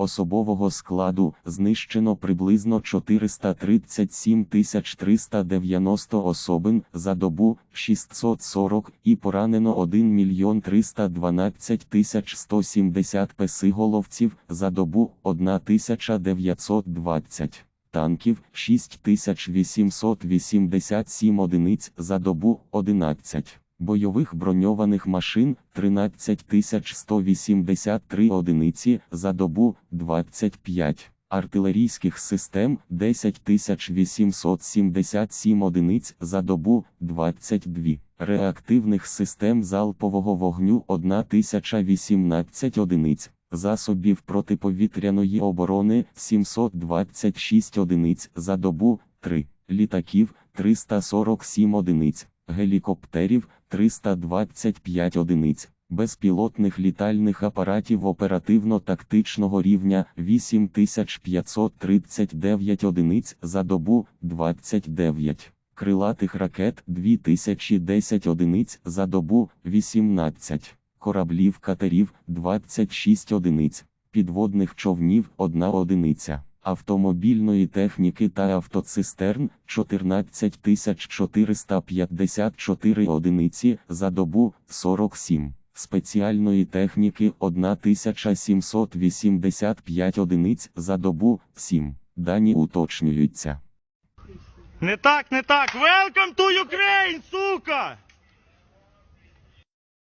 Особового складу знищено приблизно 437 390 особин за добу 640 і поранено 1 мільйон 312 170 песиголовців за добу 1920. Танків 6887 одиниць за добу 11. Бойових броньованих машин 13183 одиниці за добу 25, артилерійських систем 10877 одиниць за добу 22, реактивних систем залпового вогню 1018 одиниць, засобів протиповітряної оборони 726 одиниць за добу 3, літаків 347 одиниць, гелікоптерів 325 одиниць, безпілотних літальних апаратів оперативно-тактичного рівня 8539 одиниць за добу 29, крилатих ракет 2010 одиниць за добу 18, кораблів катерів 26 одиниць, підводних човнів 1 одиниця автомобільної техніки та автоцистерн 14 454 одиниці за добу 47, спеціальної техніки 1785 одиниць за добу 7. Дані уточнюються. Не так, не так. Welcome to Ukraine, сука!